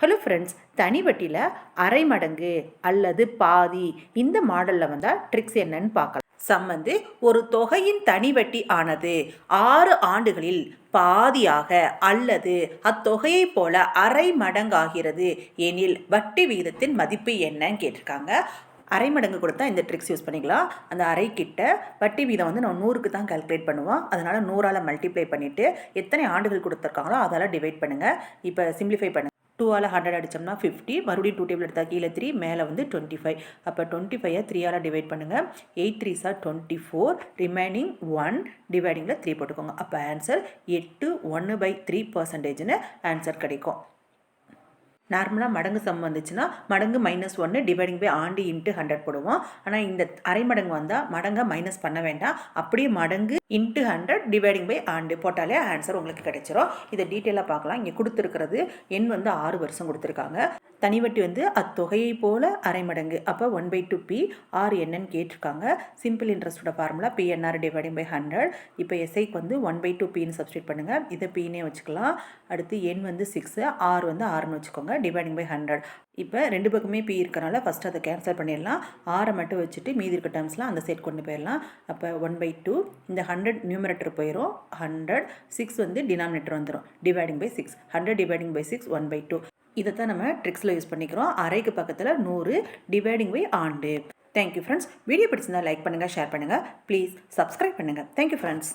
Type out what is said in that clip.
Hello friends தனி வட்டியில் அரை மடங்கு அல்லது பாதி இந்த மாடலில் வந்தால் ட்ரிக்ஸ் என்னன்னு பார்க்கலாம். சம்மந்து ஒரு தொகையின் தனி வட்டி ஆனது ஆறு ஆண்டுகளில் பாதியாக அல்லது அத்தொகையைப் போல அரை மடங்காகிறது. எனில் வட்டி விகிதத்தின் மதிப்பு என்னன்னு கேட்டிருக்காங்க. அரை மடங்கு கொடுத்தா இந்த ட்ரிக்ஸ் யூஸ் பண்ணிக்கலாம். அந்த அரை கிட்ட வட்டி வீதம் வந்து நம்ம நூறுக்கு தான் கால்குலேட் பண்ணுவோம். அதனால் நூறால் மல்டிப்ளை பண்ணிவிட்டு எத்தனை ஆண்டுகள் கொடுத்துருக்காங்களோ அதால் டிவைட் பண்ணுங்கள் இப்போ சிம்ப்ளிஃபை பண்ணுங்கள் டூவால் ஹண்ட்ரட் அடித்தோம்னா ஃபிஃப்டி மறுபடியும் டூ டேபிள் எடுத்தால் கீழே த்ரீ மேலே வந்து டுவெண்ட்டி ஃபைவ் அப்போ டுவெண்ட்டி ஃபைவை த்ரீயால் டிவைட் பண்ணுங்கள் eight three are twenty four remaining one டிவைடிங்கில் three போட்டுக்கோங்க. அப்போ ஆன்சர் எட்டு ஒன்று பை த்ரீ பர்சன்டேஜ்னு ஆன்சர் கிடைக்கும். நார்மலாக மடங்கு சம் வந்துச்சுன்னா மடங்கு மைனஸ் ஒன்று டிவைடிங் பை ஆண்டு இன்ட்டு ஹண்ட்ரட் போடுவோம். ஆனால் இந்த அரை மடங்கு வந்தால் மடங்கை மைனஸ் பண்ண வேண்டாம். அப்படியே மடங்கு இன்ட்டு ஹண்ட்ரட் டிவைடிங் பை ஆண்டு போட்டாலே ஆன்சர் உங்களுக்கு கிடைச்சிரும். இதை டீட்டெயிலாக பார்க்கலாம். இங்கே கொடுத்துருக்கிறது எண் வந்து ஆறு வருஷம் கொடுத்துருக்காங்க. தனி வட்டி வந்து அத்தொகையை போல அரை மடங்கு. அப்போ one by two P R என்னன்னு கேட்டிருக்காங்க. Simple இன்ட்ரெஸ்டோட formula PNR dividing by hundred இப்போ எஸ்ஐக்கு வந்து ஒன் பை டூ பின்னு சப்ஸ்டியூட் பண்ணுங்கள் இதை பின்னே வச்சுக்கலாம். அடுத்து எண் வந்து சிக்ஸு ஆர் வந்து ஆறுன்னு வச்சுக்கோங்க. டிவைடிங் பை ஹண்ட்ரட் இப்போ ரெண்டு பக்கமே பி இருக்கனால ஃபஸ்ட்டு அதை கேன்சல் பண்ணிடலாம். ஆரை மட்டும் வச்சுட்டு மீதி இருக்க டேர்ம்ஸ்லாம் அந்த சைட் கொண்டு போயிடலாம். அப்போ ஒன் பை டூ இந்த ஹண்ட்ரட் ஹண்ட்ரட் நியூமரேட்டர் போயிடும் ஹண்ட்ரட் சிக்ஸ் வந்து டினாமினேட்டர் வந்துடும் dividing by six hundred dividing by six one by two இதை தான் நம்ம ட்ரிக்ஸில் யூஸ் பண்ணிக்கிறோம். அரைக்கு பக்கத்தில் நூறு டிவைடிங் பை ஆண்டு. தேங்க்யூ ஃப்ரெண்ட்ஸ் வீடியோ பிடிச்சிருந்தா லைக் பண்ணுங்கள் ஷேர் பண்ணுங்கள் ப்ளீஸ் சப்ஸ்கிரைப் பண்ணுங்கள் தேங்க்யூ ஃப்ரெண்ட்ஸ்